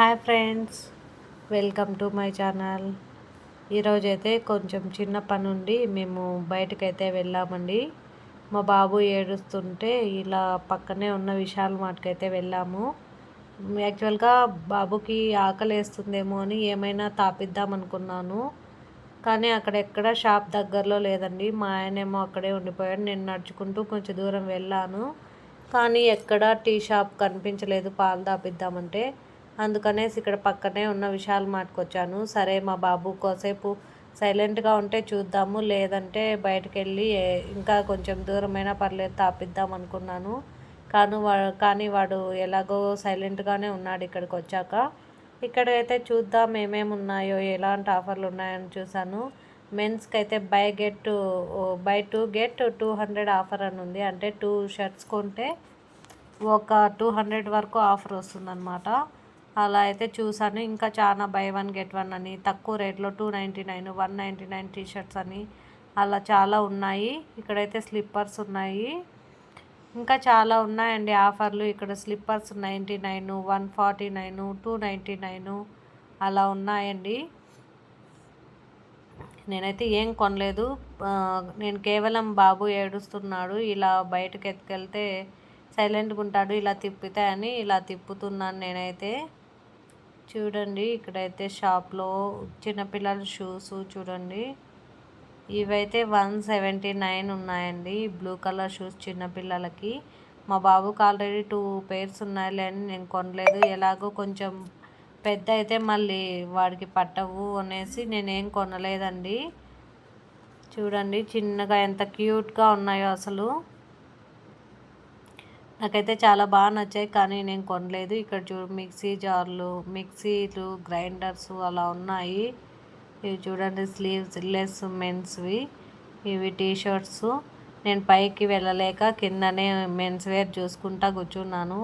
Hi friends welcome to my channel. ఈరోజైతే కొంచెం చిన్న పని ఉండి మేము బయటకైతే వెళ్ళామండి. మా బాబు ఏడుస్తుంటే ఇలా పక్కనే ఉన్న విశాల్ మాటకైతే వెళ్ళాము. యాక్చువల్గా బాబుకి ఆకలి వేస్తుందేమో అని ఏమైనా తాపిద్దాం అనుకున్నాను. కానీ అక్కడెక్కడ షాప్ దగ్గరలో లేదండి. మా ఆయనేమో అక్కడే ఉండిపోయాడు. నేను నడుచుకుంటూ కొంచెం దూరం వెళ్ళాను. కానీ ఎక్కడ టీ షాప్ కనిపించలేదు. పాలు తాపిద్దామంటే అందుకనేసి ఇక్కడ పక్కనే ఉన్న విశాల్ మార్ట్కి వచ్చాను సరే మా బాబు కోసేపు సైలెంట్గా ఉంటే చూద్దాము. లేదంటే బయటకు వెళ్ళి ఇంకా కొంచెం దూరమైనా పర్లేదు తాపిద్దాం అనుకున్నాను. కానీ వాడు కానీ వాడు ఎలాగో సైలెంట్గానే ఉన్నాడు ఇక్కడికి వచ్చాక ఇక్కడైతే చూద్దాం ఏమేమి ఉన్నాయో ఎలాంటి ఆఫర్లు ఉన్నాయని చూశాను. మెన్స్కి అయితే buy get buy two get two hundred offer అని ఉంది. అంటే టూ షర్ట్స్ కొంటే ఒక టూ హండ్రెడ్ వరకు ఆఫర్ వస్తుందన్నమాట. అలా అయితే చూసాను ఇంకా చాలా బై వన్ గెట్ వన్ అని తక్కువ రేట్లో two ninety nine one ninety nine T shirts అని అలా చాలా ఉన్నాయి. ఇక్కడైతే స్లిప్పర్స్ ఉన్నాయి. ఇంకా చాలా ఉన్నాయండి ఆఫర్లు. ఇక్కడ slippers ninety nine one forty nine two ninety nine అలా ఉన్నాయండి. నేనైతే ఏం కొనలేదు. నేను కేవలం బాబు ఏడుస్తున్నాడు. ఇలా బయటకు ఎత్తుకెళ్తే సైలెంట్గా ఉంటాడు ఇలా తిప్పితే అని ఇలా తిప్పుతున్నాను నేనైతే. చూడండి ఇక్కడైతే షాప్లో చిన్నపిల్లల షూస్ చూడండి. ఇవైతే వన్ సెవెంటీ నైన్ ఉన్నాయండి బ్లూ కలర్ షూస్ చిన్నపిల్లలకి మా బాబుకి ఆల్రెడీ టూ పేర్స్ ఉన్నాయిలే అని నేను కొనలేదు. ఎలాగో కొంచెం పెద్ద అయితే మళ్ళీ వాడికి పట్టవు అనేసి నేనేం కొనలేదండి. చూడండి చిన్నగా ఎంత క్యూట్గా ఉన్నాయో అసలు. నాకైతే చాలా బాగా నచ్చాయి కానీ నేను కొనలేదు. ఇక్కడ చూ మిక్సీ జార్లు మిక్సీలు గ్రైండర్స్ అలా ఉన్నాయి. ఇవి చూడండి స్లీవ్స్ లెస్ మెన్స్వి. ఇవి టీ షర్ట్స్ నేను పైకి వెళ్ళలేక కిందనే మెన్స్ వేర్ చూసుకుంటా కూర్చున్నాను.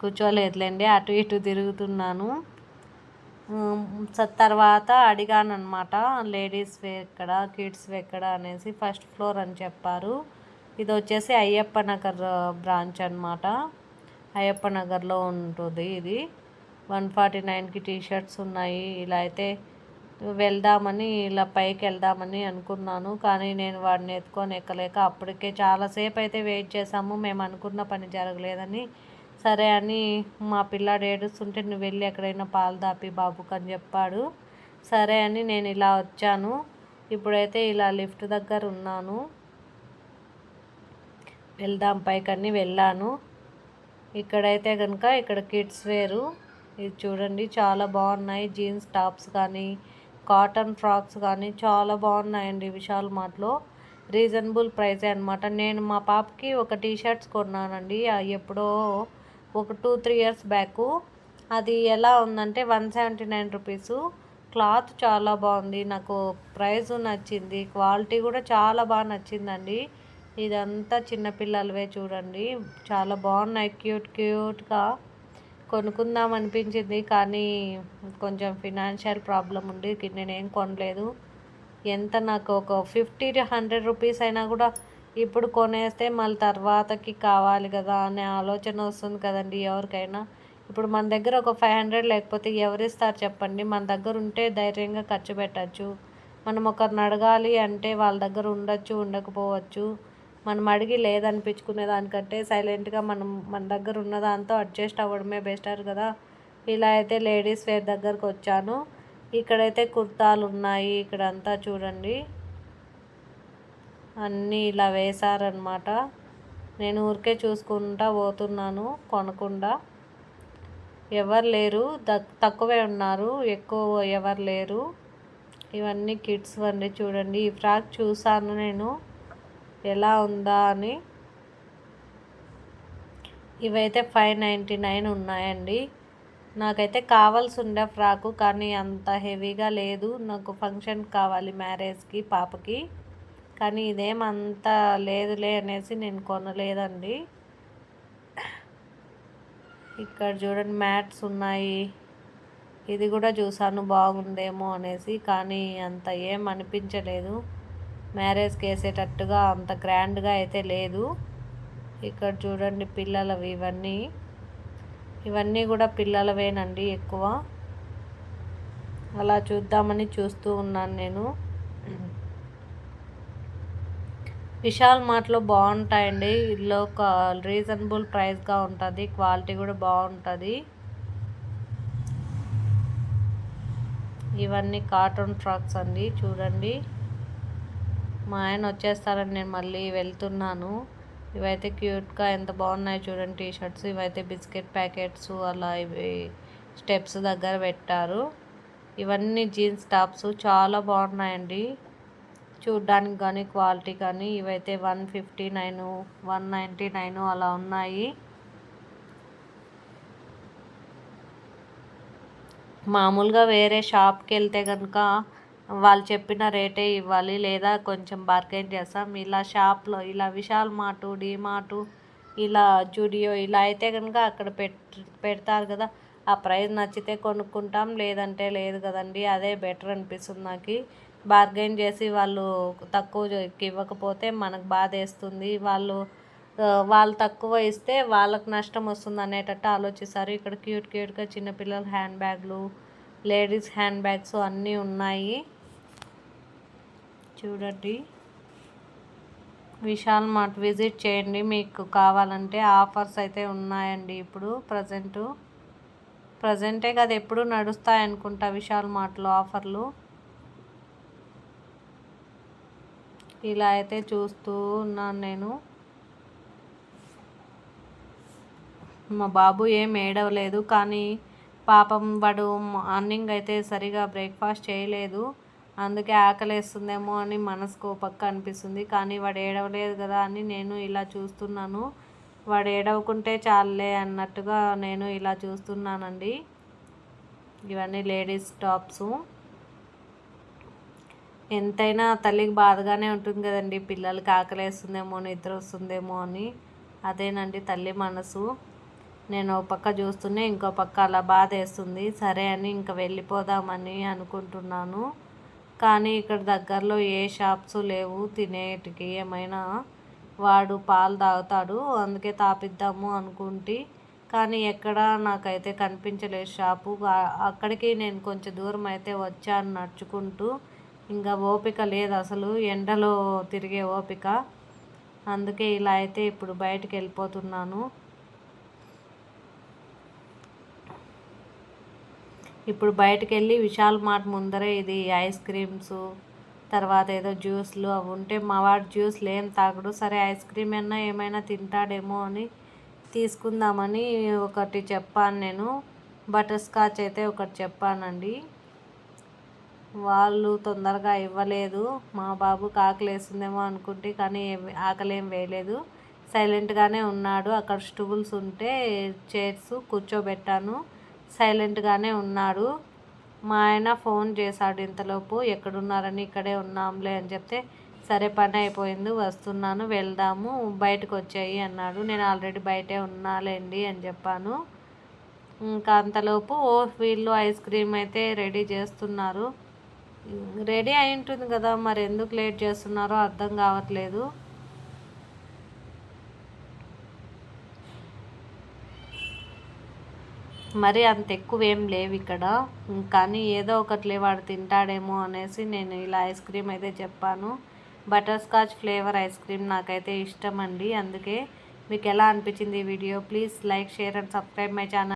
కూర్చోలేదులేండి అటు ఇటు తిరుగుతున్నాను. తర్వాత అడిగాను అనమాట లేడీస్ ఎక్కడ కిడ్స్ ఎక్కడ అనేసి ఫస్ట్ ఫ్లోర్ అని చెప్పారు. ఇది వచ్చేసి అయ్యప్ప నగర్ బ్రాంచ్ అనమాట అయ్యప్ప నగర్లో ఉంటుంది ఇది. వన్ ఫార్టీ నైన్కి టీ షర్ట్స్ ఉన్నాయి. ఇలా అయితే వెళ్దామని ఇలా పైకి వెళ్దామని అనుకున్నాను. కానీ నేను వాడిని ఎత్తుకొని ఎక్కలేక అప్పటికే చాలాసేపు అయితే వెయిట్ చేసాము మేము అనుకున్న పని జరగలేదని. సరే అని మా పిల్లాడు ఏడుస్తుంటే నువ్వు వెళ్ళి ఎక్కడైనా పాలు దాపి బాబుకు అని చెప్పాడు. సరే అని నేను ఇలా వచ్చాను. ఇప్పుడైతే ఇలా లిఫ్ట్ దగ్గర ఉన్నాను. వెళ్దాం పైకన్నీ వెళ్ళాను. ఇక్కడైతే కనుక ఇక్కడ కిడ్స్ వేరు. ఇది చూడండి చాలా బాగున్నాయి. జీన్స్ టాప్స్ కానీ కాటన్ ఫ్రాక్స్ కానీ చాలా బాగున్నాయండి విశాల్ మార్ట్లో రీజనబుల్ ప్రైజే అనమాట నేను మా పాపకి ఒక టీ షర్ట్స్ కొన్నానండి ఎప్పుడో ఒక టూ త్రీ ఇయర్స్ బ్యాక్. అది ఎలా ఉందంటే one seventy nine rupees. Cloth చాలా బాగుంది. నాకు ప్రైస్ నచ్చింది. క్వాలిటీ కూడా చాలా బాగా నచ్చిందండి. ఇదంతా చిన్నపిల్లలవే చూడండి. చాలా బాగున్నాయి. క్యూట్ క్యూట్గా కొనుక్కుందాం అనిపించింది. కానీ కొంచెం ఫినాన్షియల్ ప్రాబ్లం ఉండి నేనేం కొనలేదు. ఎంత నాకు ఒక ఫిఫ్టీ టు హండ్రెడ్ రూపీస్ అయినా కూడా ఇప్పుడు కొనేస్తే మళ్ళీ తర్వాతకి కావాలి కదా అనే ఆలోచన వస్తుంది కదండి ఎవరికైనా. ఇప్పుడు మన దగ్గర ఒక ఫైవ్ హండ్రెడ్ లేకపోతే ఎవరిస్తారు చెప్పండి. మన దగ్గర ఉంటే ధైర్యంగా ఖర్చు పెట్టచ్చు. మనం ఒకరిని అడగాలి అంటే వాళ్ళ దగ్గర ఉండొచ్చు ఉండకపోవచ్చు. మనం అడిగి లేదనిపించుకునే దానికంటే సైలెంట్గా మనం మన దగ్గర ఉన్న దాంతో అడ్జస్ట్ అవ్వడమే బెస్టర్ కదా. ఇలా అయితే లేడీస్ వేర్ దగ్గరకు వచ్చాను. ఇక్కడైతే కుర్తాలు ఉన్నాయి ఇక్కడంతా చూడండి. అన్నీ ఇలా వేశారనమాట నేను ఊరికే చూసుకుంటా పోతున్నాను కొనకుండా. ఎవరు లేరు. తక్కువే ఉన్నారు. ఎక్కువ ఎవరు లేరు. ఇవన్నీ కిడ్స్ అండి చూడండి. ఈ ఫ్రాక్ చూసాను నేను. ఎలా ఉందా అని. ఇవైతే ఫైవ్ నైంటీ నైన్ ఉన్నాయండి. నాకైతే కావాల్సి ఉండే ఫ్రాకు కానీ అంత హెవీగా లేదు. నాకు ఫంక్షన్ కావాలి మ్యారేజ్కి పాపకి. కానీ ఇదేం అంత లేదులే అనేసి నేను కొనలేదండి. ఇక్కడ చూడండి మ్యాట్స్ ఉన్నాయి. ఇది కూడా చూసాను బాగుందేమో అనేసి కానీ అంత ఏం అనిపించలేదు. మ్యారేజ్కి వేసేటట్టుగా అంత గ్రాండ్గా అయితే లేదు. ఇక్కడ చూడండి పిల్లలవి ఇవన్నీ. ఇవన్నీ కూడా పిల్లలవేనండి ఎక్కువ. అలా చూద్దామని చూస్తూ ఉన్నాను నేను. విశాల్ మార్ట్లో బాగుంటాయండి. ఇందులో ఒక రీజనబుల్ ప్రైస్గా ఉంటుంది. క్వాలిటీ కూడా బాగుంటుంది. ఇవన్నీ కాటన్ ఫ్రాక్స్ అండి. చూడండి. మా ఆయన వచ్చేస్తారని నేను మళ్ళీ వెళ్తున్నాను. ఇవైతే క్యూట్గా ఎంత బాగున్నాయి చూడండి టీ షర్ట్స్ ఇవైతే బిస్కెట్ ప్యాకెట్స్ అలా ఇవి స్టెప్స్ దగ్గర పెట్టారు. ఇవన్నీ జీన్స్ టాప్స్ చాలా బాగున్నాయండి. చూడ్డానికి కానీ క్వాలిటీ కానీ ఇవైతే one fifty nine one ninety nine అలా ఉన్నాయి. మామూలుగా వేరే షాప్కి వెళ్తే కనుక వాళ్ళు చెప్పిన రేటే ఇవ్వాలి లేదా కొంచెం బార్గెన్ చేస్తాం. ఇలా షాప్లో ఇలా విశాల్ మార్టు డీమార్టు ఇలా జూడియో ఇలా అయితే కనుక అక్కడ పెట్ పెడతారు కదా. ఆ ప్రైస్ నచ్చితే కొనుక్కుంటాం లేదంటే లేదు కదండి. అదే బెటర్ అనిపిస్తుంది నాకు. బార్గెన్ చేసి వాళ్ళు తక్కువ ఇవ్వకపోతే మనకు బాధ వేస్తుంది. వాళ్ళు వాళ్ళు తక్కువ ఇస్తే వాళ్ళకు నష్టం వస్తుంది అనేటట్టు ఆలోచిస్తారు. ఇక్కడ క్యూట్ క్యూట్గా చిన్నపిల్లల హ్యాండ్ బ్యాగ్లు లేడీస్ హ్యాండ్ బ్యాగ్స్ అన్నీ ఉన్నాయి. చూడండి. విశాల్ మార్ట్ విజిట్ చేయండి. మీకు కావాలంటే ఆఫర్స్ అయితే ఉన్నాయండి ఇప్పుడు ప్రజెంటు. ప్రజెంటే కదా ఎప్పుడు నడుస్తాయి అనుకుంటా విశాల్ మార్ట్లో ఆఫర్లు. ఇలా అయితే చూస్తూ ఉన్నాను నేను. మా బాబు ఏం ఏడవలేదు కానీ పాపం వాడు మార్నింగ్ అయితే సరిగా బ్రేక్ఫాస్ట్ చేయలేదు. అందుకే ఆకలేస్తుందేమో అని మనసుకు పక్క అనిపిస్తుంది. కానీ వాడు ఏడవలేదు కదా అని నేను ఇలా చూస్తున్నాను. వాడు ఏడవకుంటే చాలే అన్నట్టుగా నేను ఇలా చూస్తున్నానండి. ఇవన్నీ లేడీస్ టాప్స్. ఎంతైనా తల్లికి బాధగానే ఉంటుంది కదండి. పిల్లలకి ఆకలేస్తుందేమో నిద్ర వస్తుందేమో అని. అదేనండి తల్లి మనసు. నేను ఒక పక్క చూస్తూనే ఇంకో పక్క అలా బాధ వేస్తుంది సరే అని ఇంకా వెళ్ళిపోదామని అనుకుంటున్నాను. కానీ ఇక్కడ దగ్గరలో ఏ షాప్స్ లేవు తినేటికి ఏమైనా వాడు పాలు తాగుతాడు అందుకే తాపిద్దాము అనుకుంటే. కానీ ఎక్కడ నాకైతే కనిపించలేదు షాపు. అక్కడికి నేను కొంచెం దూరం అయితే వచ్చాను నడుచుకుంటూ ఇంకా ఓపిక లేదు అసలు. ఎండలో తిరిగే ఓపిక. అందుకే ఇలా అయితే ఇప్పుడు బయటకు వెళ్ళిపోతున్నాను. ఇప్పుడు బయటకు వెళ్ళి విశాల్ మార్ట్ ముందరే ఇది ఐస్ క్రీమ్స్ తర్వాత ఏదో జ్యూస్లు అవి ఉంటే మా వాడు జ్యూస్లు ఏం తాగడు సరే ఐస్ క్రీమ్ అయినా ఏమైనా తింటాడేమో అని తీసుకుందామని ఒకటి చెప్పాను నేను. బటర్ స్కాచ్ అయితే ఒకటి చెప్పానండి. వాళ్ళు తొందరగా ఇవ్వలేదు. మా బాబుకి ఆకలి వేస్తుందేమో అనుకుంటే కానీ ఆకలి ఏం వేయలేదు. సైలెంట్గానే ఉన్నాడు. అక్కడ స్టూల్స్ ఉంటే చైర్స్ కూర్చోబెట్టాను. సైలెంట్గానే ఉన్నాడు. మా ఆయన ఫోన్ చేశాడు ఇంతలోపు. ఎక్కడున్నారని ఇక్కడే ఉన్నాంలే అని చెప్తే సరే పని అయిపోయింది వస్తున్నాను వెళ్దాము బయటకు వచ్చాయి అన్నాడు. నేను ఆల్రెడీ బయటే ఉన్నాలేండి అని చెప్పాను. ఇంకా అంతలోపు ఓ వీళ్ళు ఐస్ క్రీమ్ అయితే రెడీ చేస్తున్నారు. రెడీ అయి ఉంటుంది కదా మరి ఎందుకు లేట్ చేస్తున్నారో అర్థం కావట్లేదు. మరి అంత ఎక్కువ ఏం లేవు ఇక్కడ. కానీ ఏదో ఒకట్లే వాడు తింటాడేమో అనేసి నేను ఇలా ఐస్ క్రీమ్ అయితే చెప్పాను. Butter scotch flavour ice cream నాకైతే ఇష్టం అండి అందుకే మీకు ఎలా అనిపించింది ఈ video please like share and subscribe my channel.